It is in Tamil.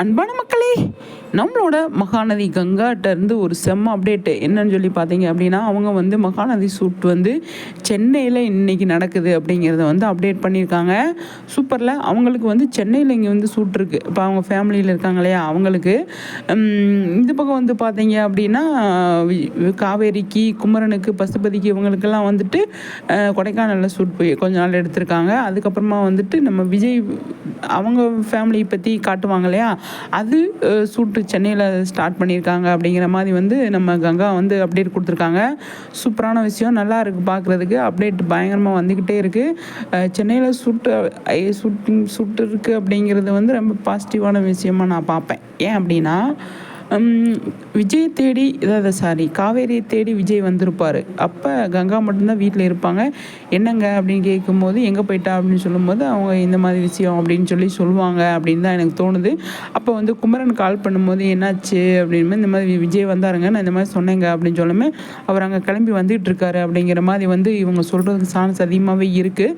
அன்பான மக்களே நம்மளோட மகாநதி கங்காட்டேருந்து ஒரு செம்ம அப்டேட்டு என்னன்னு சொல்லி பார்த்தீங்க அப்படின்னா அவங்க வந்து மகாநதி சூட் வந்து சென்னையில் இன்னைக்கு நடக்குது அப்படிங்கிறத வந்து அப்டேட் பண்ணியிருக்காங்க. சூப்பரில் அவங்களுக்கு வந்து சென்னையில் இங்கே வந்து சூட் இருக்குது இப்போ அவங்க ஃபேமிலியில் இருக்காங்க இல்லையா அவங்களுக்கு. இந்த பக்கம் வந்து பார்த்தீங்க அப்படின்னா காவேரிக்கு குமரனுக்கு பசுபதிக்கு இவங்களுக்கெல்லாம் வந்துட்டு கொடைக்கானலில் சூட் போய் கொஞ்ச நாள் எடுத்திருக்காங்க. அதுக்கப்புறமா வந்துட்டு நம்ம விஜய் அவங்க ஃபேமிலியை பற்றி காட்டுவாங்க இல்லையா அது சூட்டு சென்னையில் ஸ்டார்ட் பண்ணியிருக்காங்க அப்படிங்கிற மாதிரி வந்து நம்ம கங்கா வந்து அப்டேட் கொடுத்துருக்காங்க. சூப்பரான விஷயம் நல்லா இருக்குது பார்க்குறதுக்கு. அப்டேட் பயங்கரமாக வந்துக்கிட்டே இருக்குது சென்னையில் சுட்டு சுட்டு சுட்டு இருக்குது அப்படிங்கிறது வந்து ரொம்ப பாசிட்டிவான விஷயமா நான் பார்ப்பேன். ஏன் அப்படின்னா விஜய் தேடி இதாவது சாரி காவேரியை தேடி விஜய் வந்திருப்பார். அப்போ கங்கா மட்டும்தான் வீட்டில் இருப்பாங்க. என்னங்க அப்படின்னு கேட்கும்போது எங்கே போயிட்டா? அப்படின்னு சொல்லும்போது அவங்க இந்த மாதிரி விஷயம் அப்படின்னு சொல்லி சொல்லுவாங்க அப்படின்னு தான் எனக்கு தோணுது. அப்போ வந்து குமரன் கால் பண்ணும்போது என்னாச்சு? அப்படின்னு இந்த மாதிரி விஜய் வந்தாருங்க நான் இந்த மாதிரி சொன்னேங்க அப்படின்னு சொல்லுமே அவர் அங்கே கிளம்பி வந்துகிட்டு இருக்காரு அப்படிங்கிற மாதிரி வந்து இவங்க சொல்கிறதுக்கு சான்ஸ் அதிகமாகவே இருக்குது